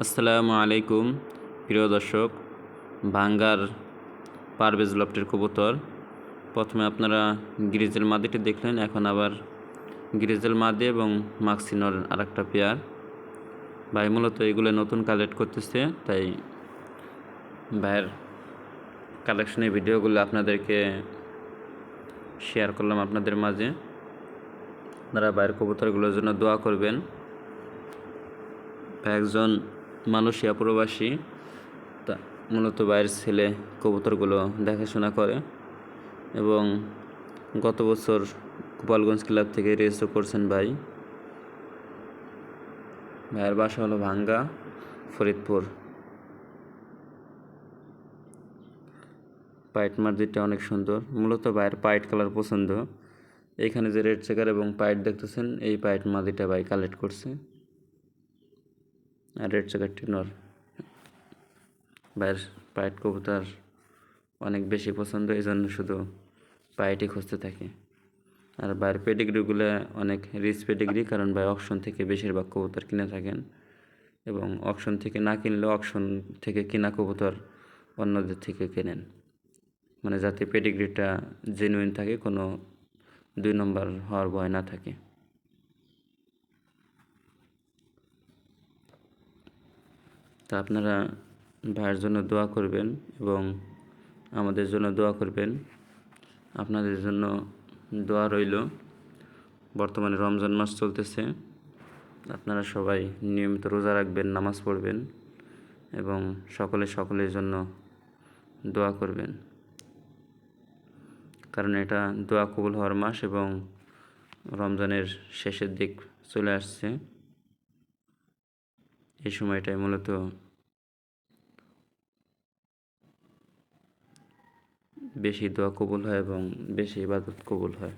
আসসালামু আলাইকুম, প্রিয় দর্শক, ভাঙ্গার পারভেজ লফটের কবুতর। প্রথমে আপনারা গ্রিজেল মাদিটি দেখলেন, এখন আবার গ্রিজেল মাদি এবং মাক্সিনর আরেকটা পেয়ার। ভাই, মূলত এগুলো নতুন কালেক্ট করতেছে, তাই ভাইয়ের কালেকশনের ভিডিওগুলো আপনাদেরকে শেয়ার করলাম আপনাদের মাঝে। আপনারা ভাইয়ের কবুতরগুলোর জন্য দোয়া করবেন। একজন মালয়েশিয়া প্রবাসী, তা মূলত বাইরের ছেলে কবুতরগুলো দেখাশোনা করে এবং গত বছর গোপালগঞ্জ ক্লাব থেকে রেজিস্টার করছেন ভাই। ভাইয়ের বাসা হলো ভাঙ্গা, ফরিদপুর। পাইট মার্জিটা অনেক সুন্দর। মূলত ভাইয়ের পাইট কালার পছন্দ। এখানে যে রেড চেকার এবং পাইট দেখতেছেন, এই পাইট মাদিটা ভাই কালেক্ট করছে। রেড চেকারটি নর বাইরের পাইট কবুতর অনেক বেশি পছন্দ এই জন্য শুধু পাইটই খুঁজতে থাকে। আর বাইরের পেডিগ্রিগুলো অনেক রিচ পেডিগ্রি কারণ ভাই অকশন থেকে বেশিরভাগ কবুতর কিনে থাকেন। এবং অকশন থেকে না কিনলেও অকশন থেকে কিনা কবুতর অন্যদের থেকে কেনেন। মানে যাতে পেডিগ্রিটা জেনুইন থাকে, কোনো দুই নম্বর হওয়ার ভয় না থাকে। তা আপনারা ভাইয়ের জন্য দোয়া করবেন এবং আমাদের জন্য দোয়া করবেন। আপনাদের জন্য দোয়া রইল। বর্তমানে রমজান মাস চলতেছে। আপনারা সবাই নিয়মিত রোজা রাখবেন, নামাজ পড়বেন এবং সকলে সকলের জন্য দোয়া করবেন। কারণ এটা দোয়া কবুল হওয়ার মাস এবং রমজানের শেষের দিক চলে আসছে। এই সময়টায় মূলত বেশি দোয়া কবুল হয় এবং বেশি ইবাদত কবুল হয়।